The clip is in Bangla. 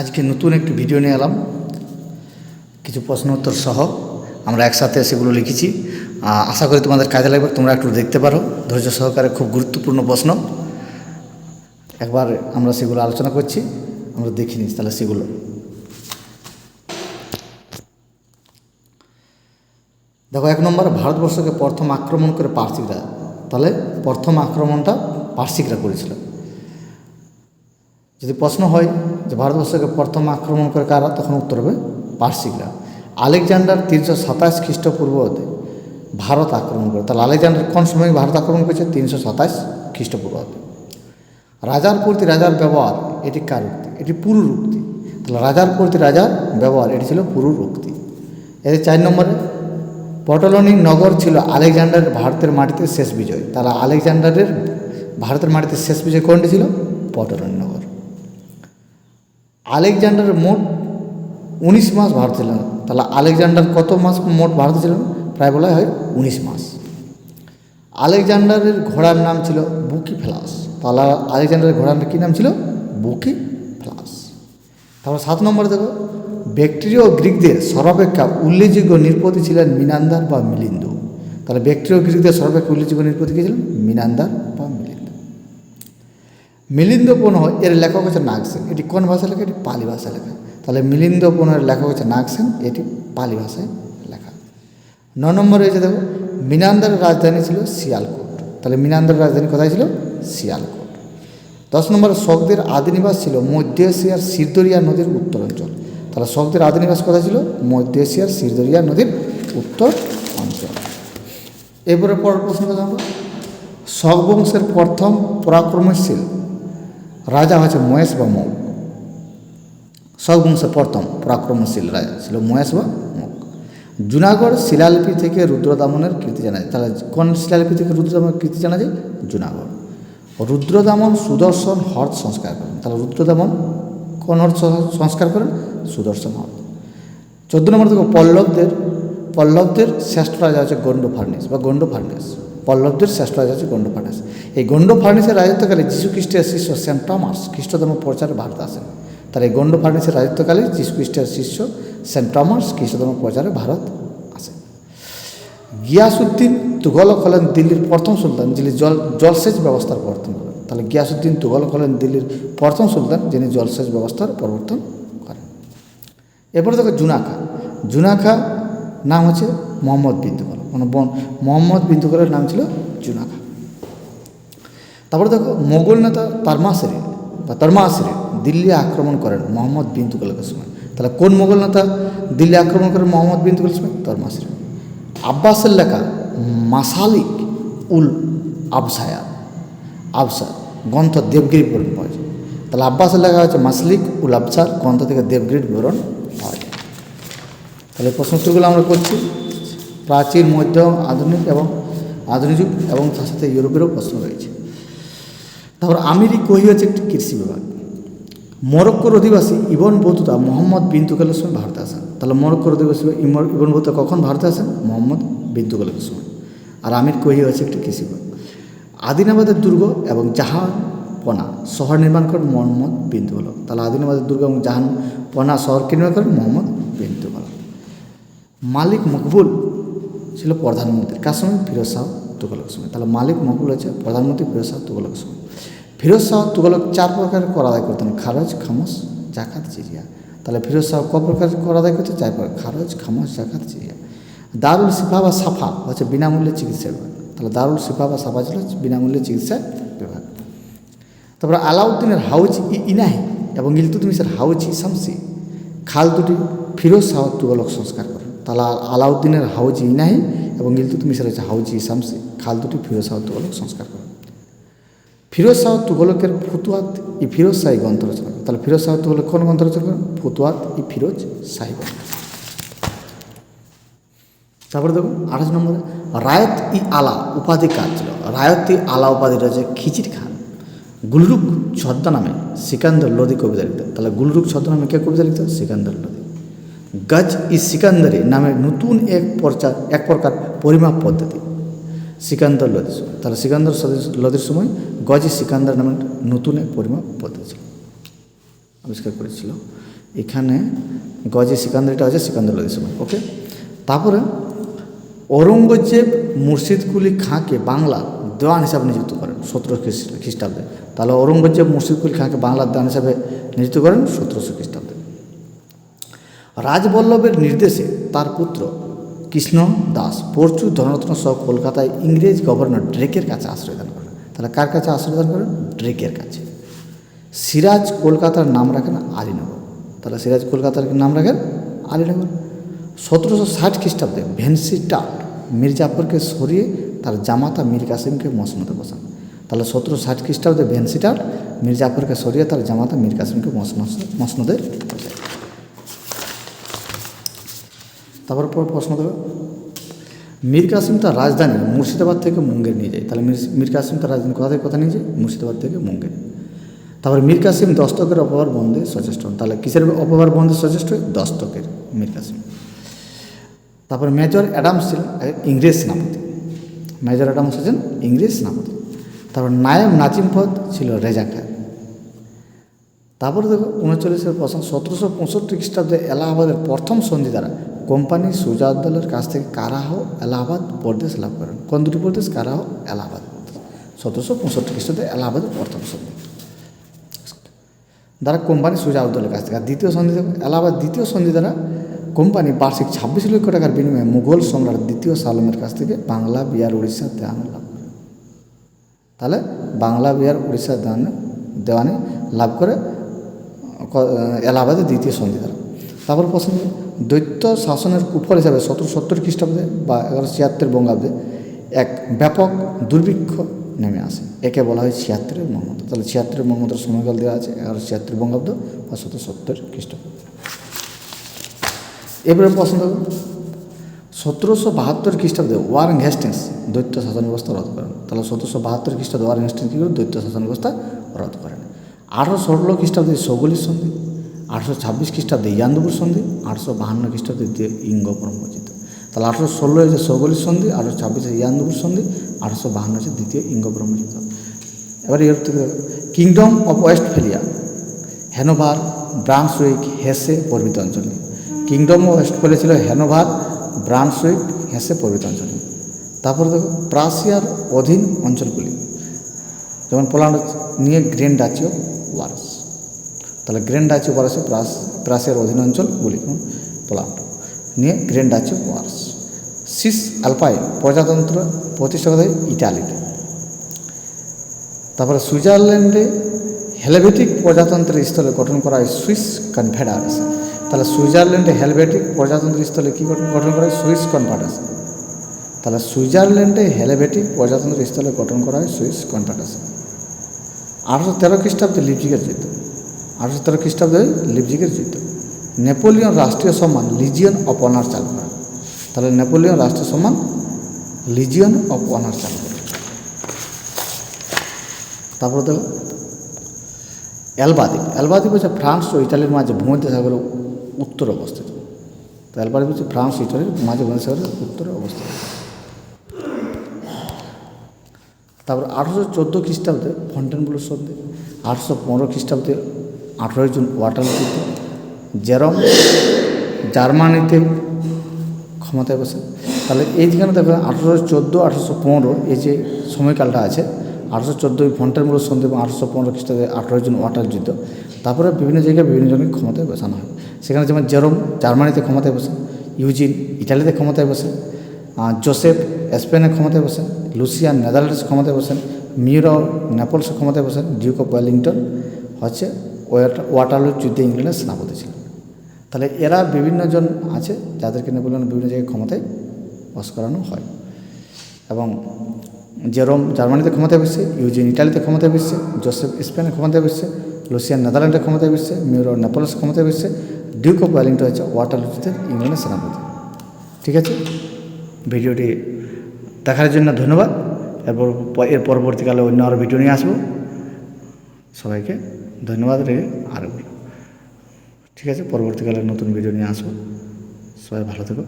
আজকে নতুন একটি ভিডিও নিয়ে এলাম। কিছু প্রশ্ন উত্তর সহ আমরা একসাথে সেগুলো লিখেছি। আশা করি তোমাদের কাজে লাগবে, তোমরা একটু দেখতে পারো। ধৈর্য সহকারে খুব গুরুত্বপূর্ণ প্রশ্ন। একবার আমরা সেগুলো আলোচনা করছি, আমরা দেখে নিই তাহলে সেগুলো। দেখো, এক নম্বর, ভারতবর্ষকে প্রথম আক্রমণ করে পার্সিকরা। তাহলে প্রথম আক্রমণটা পার্সিকরা করেছিল। যদি প্রশ্ন হয় যে ভারতবর্ষকে প্রথম আক্রমণ করে কারা, তখন উত্তর হবে পার্সিকরা আলেকজান্ডার তিনশো সাতাশ খ্রিস্টপূর্বতে ভারত আক্রমণ করে। তাহলে আলেকজান্ডার কোন সময় ভারত আক্রমণ করেছে? তিনশো সাতাশ খ্রিস্টপূর্বতে রাজার প্রতি রাজার ব্যবহার, এটি কার উক্তি? এটি পুরুর উক্তি। তাহলে রাজার প্রতি রাজার ব্যবহার, এটি ছিল পুরুর উক্তি। এর চার নম্বরে, পটলনি নগর ছিল আলেকজান্ডারের ভারতের মাটিতে শেষ বিজয়। তাহলে আলেকজান্ডারের ভারতের মাটিতে শেষ বিজয় কোনটি ছিল? পটলনি নগর। আলেকজান্ডারের মোট উনিশ মাস ভারত ছিলেন তাহলে আলেকজান্ডার কত মাস মোট ভারতে ছিলেন প্রায় বলা হয় উনিশ মাস। আলেকজান্ডারের ঘোড়ার নাম ছিল বুকি ফ্লাস তাহলে আলেকজান্ডারের ঘোড়ার কী নাম ছিল? বুকি ফ্লাস তারপর সাত নম্বরে দেখো, ব্যাকটেরিয়া ও গ্রিকদের সর্বাপেক্ষা উল্লেখযোগ্য নিরপতি ছিলেন মিনান্দার বা মিলিন্দু। তাহলে ব্যাকটেরিয়া ও গ্রিকদের সর্বাপেক্ষা উল্লেখযোগ্য নৃপতি কে ছিলেন? মিনান্দার বা মিলিন্দু এর লেখক হচ্ছে নাগসেন। এটি কোন ভাষায় লেখা? এটি পালি ভাষায় লেখা। তাহলে মিলিন্দ পুনঃ এর লেখক হচ্ছে নাগসেন, এটি পালি ভাষায় লেখা। ন নম্বরে হয়েছে দেখো, মিনান্দার রাজধানী ছিল শিয়ালকোট। তাহলে মিনান্দার রাজধানী কোথায় ছিল? শিয়ালকোট। দশ নম্বরে শকদের আদিনিবাস ছিল মধ্য এশিয়ার সিরদরিয়া নদীর উত্তরাঞ্চল। তাহলে শকদের আদিনিবাস কোথায় ছিল? মধ্য এশিয়ার সিরদরিয়া নদীর উত্তর অঞ্চল এরপরে পরের প্রশ্নটা জানব। শক বংশের প্রথম পরাক্রমশীল রাজা হচ্ছে মহেশ বা মৌক বংশের প্রথম পরাক্রমশীল রাজা ছিল মহেশ বা মৌক জুনাগড় শিলালিপি থেকে রুদ্রদামনের কীর্তি জানা যায়। তাহলে কোন শিলালিপি থেকে রুদ্রদামনের কীর্তি জানা যায়? জুনাগড়। রুদ্রদামন সুদর্শন হর্ষ সংস্কার করেন। তাহলে রুদ্রদামন কোন হর্ষ সংস্কার করেন? সুদর্শন হর্ষ চোদ্দ নম্বর দেখো পল্লবদের পল্লবদের শ্রেষ্ঠ রাজা হচ্ছে গণ্ড ফার্নিস বা গণ্ড ফার্নিস পল্লবদের শ্রেষ্ঠ রাজা হচ্ছে গণ্ড ফার্নিস এই গণ্ড ফার্নিসের রাজত্বকালে যীশু খ্রিস্টের শিষ্য সেন্ট টমাস খ্রিস্টধর্ম প্রচারে ভারতে আসেন। তার এই গণ্ড ফার্নিসের রাজত্বকালে যীশু খ্রিস্টের শিষ্য সেন্ট টমাস খ্রিস্টধর্ম প্রচারে ভারত আসেন গিয়াসুদ্দিন তুগলক হলেন দিল্লির প্রথম সুলতান, যিনি জল, জলসেচ ব্যবস্থার প্রবর্তন করেন। তাহলে গিয়াসুদ্দিন তুগলক হলেন দিল্লির প্রথম সুলতান, যিনি জলসেচ ব্যবস্থার প্রবর্তন করেন। এরপরে দেখো জুনাখা। জুনাখা নাম হচ্ছে মোহাম্মদ বিন মানে বন মোহাম্মদ বিন তুগলের নাম ছিল জুনাখা তারপরে দেখো, মোগল নেতা তারমাসেরি, বা তারমাসেরি দিল্লি আক্রমণ করেন মোহাম্মদ বিন তুগলকের সময়। তাহলে কোন মোগল নেতা দিল্লি আক্রমণ করেন মোহাম্মদ বিন সময়? তারমাসেরি। আব্বাসের লেখা মাসালিক উল আবসায়া আবসার গ্রন্থ দেবগিরি বিবরণ পাওয়া যায়। তাহলে আব্বাসের লেখা হচ্ছে মাসলিক উল আবসার, গ্রন্থ থেকে দেবগিরির বিবরণ পাওয়া যায়। তাহলে প্রশ্ন আমরা করছি। প্রাচীন, মধ্য, আধুনিক এবং আধুনিক যুগ এবং তার সাথে ইউরোপেরও প্রশ্ন রয়েছে। তারপর আমিরি কহি হচ্ছে একটি কৃষি বিভাগ। মরক্কোর অধিবাসী ইবন বতুতা মোহাম্মদ বিন তুকালের সময় ভারতে আসেন। তাহলে মরক্কোর অধিবাসী ইবন বতুতা কখন ভারতে আসেন? মোহাম্মদ বিন তুকালের সময় আর আমির কহি হচ্ছে একটি কৃষি বিভাগ। আদিনাবাদের দুর্গ এবং জাহানপনা শহর নির্মাণ করেন মোহাম্মদ বিন তাহলে আদিনাবাদের দুর্গ এবং জাহানপনা শহরকে নির্মাণ করেন? মোহাম্মদ বিন মালিক মকবুল ছিল প্রধানমন্ত্রী। কার সময় ফিরোজ শাহ তুগলকের সময়। তাহলে মালিক মকুল হচ্ছে প্রধানমন্ত্রী ফিরোজ শাহ তুগলকের সময়। ফিরোজ শাহ তুগলক চার প্রকার কর আদায় করতেন, খারজ, খামোশ, জাকাত চিরিয়া তাহলে ফিরোজ শাহ ক প্রকার কর আদায় করতে চার প্রকার, খারজ, খামোশ, জাকাত চিরিয়া দারুল সিফা বা সাফা হচ্ছে বিনামূল্যে চিকিৎসা বিভাগ। তাহলে দারুল সিফা বা সাফা ছিল বিনামূল্যে চিকিৎসা বিভাগ। তারপরে আলাউদ্দিনের হাউজ ই ইনাহি এবং ইলতুতমিসের হাউজ ই শামসি। খাল দুটি ফিরোজ শাহ তুগলক সংস্কার করেন। তাহলে আলাউদ্দিনের হাউজি ইনাহি এবং ইলতুতমিসের হচ্ছে হাউজ ই শামসি, খাল দুটি ফিরোজ শাহ তুগলক সংস্কার করেন ফিরোজ শাহ তুগলকের ফুতুয়াত ই ফিরোজ শাহী গ্রন্থ রচনা করেন তাহলে ফিরোজ শাহ তুগলক কোন গ্রন্থ রচনা করেন ফুতুয়াত ই ফিরোজ শাহী গ্রন্থ। তারপরে দেখুন, আঠাশ নম্বরে, রায়ত ই আলা উপাধি কাজ ছিল? রায়ত ই আলা উপাধি রয়েছে খিচির খান। গুলরুক ছদ্মনামে সিকান্দর লোদি কবিতা লিখত তাহলে গুলরুক ছদ্মনামে কে কবিতা লিখত সিকান্দর লোদি গজ ই সিকান্দরি নামে নতুন এক প্রচার এক প্রকার পরিমাপ পদ্ধতি। সিকান্দর লদির সময় তাহলে সিকান্দর লদির সময় গজ ই সিকান্দর নামে নতুন এক পরিমাপ পদ্ধতি। ছিল আবিষ্কার করেছিল। এখানে গজে সিকান্দারিটা আছে, সিকান্দার লদির সময়, ওকে? তারপরে ঔরঙ্গজেব মুর্শিদ কুলি খাঁকে বাংলা দেওয়ান হিসাবে নিযুক্ত করেন সতেরো খ্রিস্টাব্দে। তাহলে ঔরঙ্গজেব মুর্শিদ কুলি খাঁকে বাংলার দেওয়ান হিসাবে নিযুক্ত করেন সতেরোশো খ্রিস্টাব্দে। রাজবল্লভের নির্দেশে তার পুত্র কৃষ্ণ দাস পরচু ধনরত্ন সহ কলকাতায় ইংরেজ গভর্নর ড্রেকের কাছে আশ্রয় দান করেন। তাহলে কার কাছে আশ্রয় দান করেন? ড্রেকের কাছে। সিরাজ কলকাতার নাম রাখেন আলীনগর। তাহলে সিরাজ কলকাতার নাম রাখেন? আলীনগর। সতেরোশো ষাট খ্রিস্টাব্দে ভেন্সি টাট মীর জাফরকে সরিয়ে তার জামাতা মীর কাসিমকে মসনদে বসান। তাহলে সতেরোশো ষাট খ্রিস্টাব্দে ভেন্সি টাট মীর জাফরকে সরিয়ে তার জামাতা মীর কাসিমকে মসনদ- মসনদে বসায় তারপর পর প্রশ্ন দেবে। মীর কাসিম তার রাজধানী মুর্শিদাবাদ থেকে মুঙ্গের নিয়ে যায়। তাহলে মীর কাসিম তার রাজধানী কোথা থেকে কোথায় নিয়ে যায়? মুর্শিদাবাদ থেকে মুঙ্গের। তারপর মীর কাসিম দস্তকের অপবার বন্ধে সচেষ্ট হন। তাহলে কিসের অপবার বন্ধে সচেষ্ট? হয়? দস্তকের, মীর কাসিম। তারপর মেজর অ্যাডামস ছিলেন ইংরেজ সেনাপতি। মেজর অ্যাডামস হচ্ছেন ইংরেজ সেনাপতি। তারপর নায়েব নাজিম পদ ছিল রেজা খান। তারপরে দেখো উনচল্লিশের প্রশ্ন সতেরোশো পঁয়ষট্টি খ্রিস্টাব্দে এলাহাবাদের প্রথম সন্ধি দ্বারা কোম্পানি সুজাউদ্দৌলের কাছ থেকে কারাহ এলাহাবাদ প্রদেশ লাভ করেন। কোন দুটি প্রদেশ কারাহ এলাহাবাদ। প্রদেশ সতেরোশো পঁয়ষট্টি খ্রিস্টাব্দে এলাহাবাদের প্রথম সন্ধি। দ্বারা কোম্পানি সুজাউদ্দৌলের কাছ থেকে দ্বিতীয় সন্ধি এলাহাবাদ দ্বিতীয় সন্ধি দ্বারা কোম্পানি বার্ষিক ছাব্বিশ লক্ষ টাকার বিনিময়ে মুঘল সম্রাট দ্বিতীয় সালমের কাছ থেকে বাংলা, বিহার, উড়িষ্যা দেওয়ানি লাভ করে। তাহলে বাংলা, বিহার, উড়িষ্যা দেওয়ানি দেওয়ানি লাভ করে এলাহাবাদের দ্বিতীয় সন্ধি দ্বারা। তারপর প্রশ্ন দৈত্য শাসনের কুফল হিসাবে সতেরো সত্তর খ্রিস্টাব্দে বা এগারোশো ছিয়াত্তর বঙ্গাব্দে এক ব্যাপক দুর্ভিক্ষ নেমে আসে। একে বলা হয় ছিয়াত্তরের মর্মত তাহলে ছিয়াত্তরের মর্মতের সময়কাল দেওয়া আছে এগারো ছিয়াত্তর বঙ্গাব্দ বা সতেরো সত্তর খ্রিস্টাব্দ। এবারে প্রশ্ন দেখো। সতেরোশো বাহাত্তর খ্রিস্টাব্দে ওয়ারেন হেস্টিংস দৈত্য শাসন ব্যবস্থা রদ করেন। তাহলে সতেরোশো বাহাত্তর খ্রিস্টাব্দে ওয়ারেন হেস্টিংস কী করে? দৈত্য শাসন ব্যবস্থা রদ করেন। আঠারোশো ষোলো খ্রিস্টাব্দে সৌগলির সন্ধি আঠারোশো ছাব্বিশ খ্রিস্টাব্দে ইয়ান্দুপুর সন্ধি, আটশো বাহান্ন খ্রিস্টাব্দে ইঙ্গ ব্রহ্মজিত তাহলে আটশো ষোলো হচ্ছে সৌগলির সন্ধি, আটশো ছাব্বিশে ইয়ান্দুপুর সন্ধি, আটশো বাহান্ন হচ্ছে দ্বিতীয় ইঙ্গ ব্রহ্মজিত এবার এর থেকে kingdom of Westphalia Hanover Brunswick Hesse প্রভৃত অঞ্চল কিংডম অফ ওয়েস্ট ওয়েস্টফেলিয়া ছিল হ্যানোভার ব্রান্সউইক হেসে প্রভৃত অঞ্চল তারপরে দেখো প্রাসিয়ার অধীন অঞ্চলগুলি, যেমন পোল্যান্ড নিয়ে গ্রেন ডাচিও ওয়ারস। তাহলে গ্রেন ডাচিও ওয়ারসে প্রাস প্রাসিয়ার অধীন যেমন পোল্যান্ড নিয়ে grand duchy of Warsaw cisalpine প্রজাতন্ত্র প্রতিষ্ঠা করা ইটালিতে তারপরে সুইজারল্যান্ডে হেলভেটিক প্রজাতন্ত্রের স্থলে গঠন করা হয় সুইস কনফেডারেশন তাহলে সুইজারল্যান্ডে হেলভেটিক প্রজাতন্ত্রের স্থলে কী গঠন করা হয়? সুইস কনফেডারেশন তাহলে সুইজারল্যান্ডে হেলভেটিক প্রজাতন্ত্রের স্থলে গঠন করা হয় সুইস কনফেডারেশন আঠারোশো তেরো খ্রিস্টাব্দে লিপজিগের যুদ্ধ আঠারোশো তেরো খ্রিস্টাব্দে লিপজিকের যুদ্ধ। নেপোলিয়ন রাষ্ট্রীয় সম্মান, লিজিয়ন অফ অনার চালু করেন তাহলে নেপোলিয়ন রাষ্ট্রীয় সম্মান, লিজিয়ন অফ অনার চালু করেন তারপরে দেখো অ্যালবাদ্বীপ অ্যালবাদ্বীপ হচ্ছে ফ্রান্স ও ইটালির মাঝে ভূমধ্যসাগরের উত্তরে অবস্থিত। তো অ্যালবাদ্বীপ হচ্ছে ফ্রান্স ও ইটালির মাঝে ভূমধ্যসাগরের উত্তরে অবস্থিত। তারপর আঠারোশো চোদ্দ খ্রিস্টাব্দে ফন্টেন ফন্টেনব্লুর সন্ধে আটশো পনেরো খ্রিস্টাব্দে আঠেরোই জুন ওয়াটার যুদ্ধ জেরম, জার্মানিতে, ক্ষমতায় বসে। তাহলে এই যেখানে দেখো আঠেরোশো চোদ্দ, আঠেরোশো পনেরো, এই যে সময়কালটা আছে, আঠেরোশো চোদ্দোই ফন্টেনব্লুর সন্ধি এবং আঠেরোশো পনেরো খ্রিস্টাব্দে আঠেরোই জুন ওয়াটার যুদ্ধ তারপরে বিভিন্ন জায়গায় বিভিন্ন জনকে ক্ষমতায় বসানো হয়। সেখানে যেমন জেরম, জার্মানিতে ক্ষমতায় বসে, ইউজিন, ইটালিতে ক্ষমতায় বসে জোসেফ, স্পেনে ক্ষমতায় বসেন লুসিয়ান, নেদারল্যান্ডস ক্ষমতায় বসেন মিউরো, নেপলস ক্ষমতায় বসেন ডিউক অফ ওয়েলিংটন, হচ্ছে ওয়াটারলু যুদ্ধে ইংল্যান্ডের সেনাপতি ছিলেন। তাহলে এরা বিভিন্ন জন আছে যাদেরকে নেপোলিয়ন বিভিন্ন জায়গায় ক্ষমতায় বস করানো হয়। এবং জেরোম জার্মানিতে ক্ষমতায় বসছে, ইউজিন ইটালিতে ক্ষমতায় বসছে, জোসেফ স্পেনে ক্ষমতায় বসছে, লুসিয়ান নেদারল্যান্ডে ক্ষমতায় বসছে মিউরো নেপলস ক্ষমতায় বসছে, ডিউক অফ ওয়েলিংটন হচ্ছে ওয়াটারলু যুদ্ধের ইংল্যান্ডের সেনাপতি। ঠিক আছে? ভিডিওটি দেখার জন্য ধন্যবাদ। এরপর, এর পরবর্তীকালে অন্য আরও ভিডিও নিয়ে আসব। সবাইকে ধন্যবাদ রে আর ঠিক আছে পরবর্তীকালে নতুন ভিডিও নিয়ে আসব। সবাই ভালো থেকো।